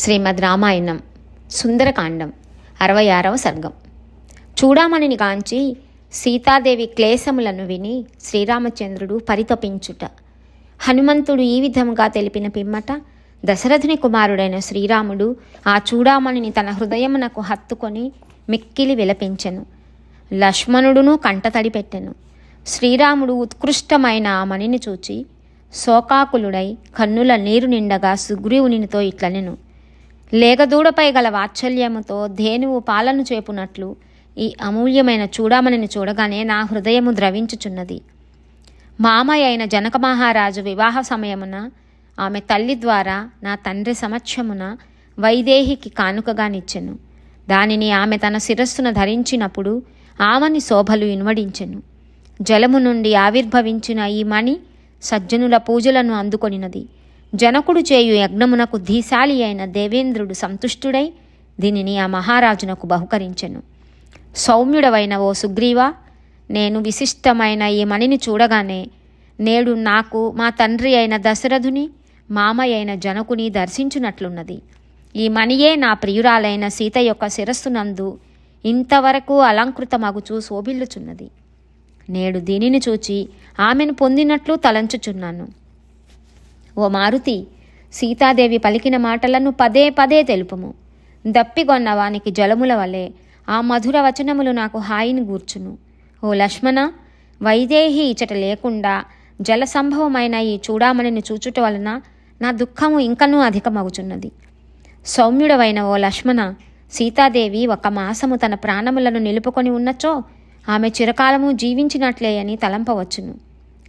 శ్రీమద్ రామాయణం సుందరకాండం అరవై ఆరవ సర్గం. చూడామణిని గాంచి సీతాదేవి క్లేశములను విని శ్రీరామచంద్రుడు పరితపించుట. హనుమంతుడు ఈ విధముగా తెలిపిన పిమ్మట దశరథుని కుమారుడైన శ్రీరాముడు ఆ చూడామణిని తన హృదయమునకు హత్తుకొని మిక్కిలి విలపించెను. లక్ష్మణుడును కంటతడి పెట్టెను. శ్రీరాముడు ఉత్కృష్టమైన ఆ మణిని చూచి శోకాకులుడై కన్నుల నీరు నిండగా సుగ్రీవునితో ఇట్లనెను. లేగదూడపై గల వాత్సల్యముతో ధేనువు పాలను చేపునట్లు ఈ అమూల్యమైన చూడామణిని చూడగానే నా హృదయము ద్రవించుచున్నది. మామయ్య అయిన జనక మహారాజు వివాహ సమయమున ఆమె తల్లి ద్వారా నా తండ్రి సమక్షమున వైదేహికి కానుకగానిచ్చెను దానిని ఆమె తన శిరస్సున ధరించినప్పుడు ఆమెని శోభలు ఇన్వడించెను. జలము నుండి ఆవిర్భవించిన ఈ మణి సజ్జనుల పూజలను అందుకొనినది. జనకుడు చేయు యజ్ఞమునకు ధీశాలి అయిన దేవేంద్రుడు సంతుష్టుడై దీనిని ఆ మహారాజునకు బహుకరించెను. సౌమ్యుడవైన ఓ సుగ్రీవా నేను విశిష్టమైన ఈ మణిని చూడగానే నేడు నాకు మా తండ్రి అయిన దశరథుని మామయ్య అయిన జనకుని దర్శించునట్లున్నది. ఈ మణియే నా ప్రియురాలైన సీత యొక్క శిరస్సునందు ఇంతవరకు అలంకృతమగుచూ శోభిల్లుచున్నది. నేడు దీనిని చూచి ఆమెను పొందినట్లు తలంచుచున్నాను. ఓ మారుతి సీతాదేవి పలికిన మాటలను పదే పదే తెలుపుము. దప్పిగొన్న వానికి జలముల వలె ఆ మధుర వచనములు నాకు హాయిని గూర్చును. ఓ లక్ష్మణ వైదేహి ఇచట లేకుండా జల సంభవమైన ఈ చూడామణిని చూచుట వలన నా దుఃఖము ఇంకనూ అధికమగుచున్నది. సౌమ్యుడవైన ఓ లక్ష్మణ సీతాదేవి ఒక మాసము తన ప్రాణములను నిలుపుకొని ఉన్నచో ఆమె చిరకాలము జీవించినట్లే అని తలంపవచ్చును.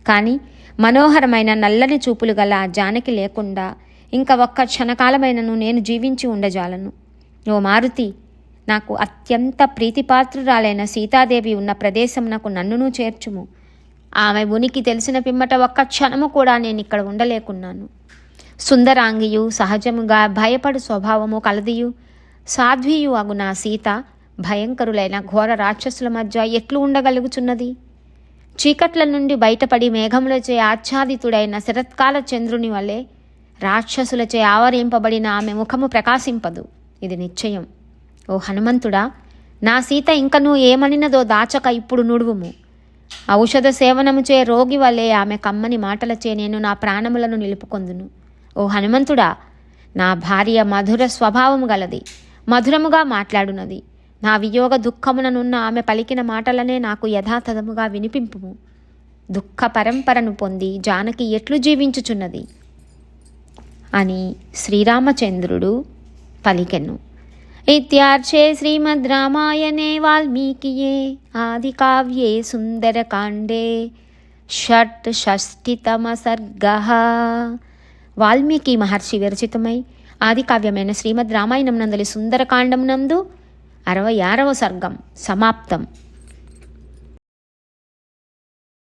కానీ మనోహరమైన నల్లని చూపులు గల జానకి లేకుండా ఇంకా ఒక్క క్షణకాలమైనను నేను జీవించి ఉండజాలను. ఓ మారుతి నాకు అత్యంత ప్రీతిపాత్రురాలైన సీతాదేవి ఉన్న ప్రదేశమునకు నన్నును చేర్చుము. ఆమె ఉనికి తెలిసిన పిమ్మట ఒక్క క్షణము కూడా నేను ఇక్కడ ఉండలేకున్నాను. సుందరాంగియు సహజముగా భయపడు స్వభావము కలదియు. సాధ్వియు అగు నా సీత భయంకరులైన ఘోర రాక్షసుల మధ్య ఎట్లు ఉండగలుగుచున్నది? చీకట్ల నుండి బయటపడి మేఘములచే ఆచ్ఛాదితుడైన శరత్కాల చంద్రుని వలె రాక్షసులచే ఆవరింపబడిన ఆమె ముఖము ప్రకాశింపదు. ఇది నిశ్చయం. ఓ హనుమంతుడా నా సీత ఇంకనూ ఏమనినదో దాచక ఇప్పుడు నుడువుము. ఔషధ సేవనముచే రోగి వలె ఆమె కమ్మని మాటలచే నేను నా ప్రాణములను నిలుపుకొందును. ఓ హనుమంతుడా నా భార్య మధుర స్వభావము గలది మధురముగా మాట్లాడునది. నా వియోగ దుఃఖముననున్న ఆమె పలికిన మాటలనే నాకు యథాతథముగా వినిపింపుము. దుఃఖ పరంపరను పొంది జానకి ఎట్లు జీవించుచున్నది? అని శ్రీరామచంద్రుడు పలికెను. ఇత్యార్చే శ్రీమద్ రామాయణే వాల్మీకియే ఆది కావ్యే సుందరకాండే షట్ షష్టితమ సర్గ వాల్మీకి మహర్షి విరచితమై ఆది కావ్యమైన శ్రీమద్ రామాయణం నందలి సుందరకాండం నందు అరవై ఆరవ సర్గం సమాప్తం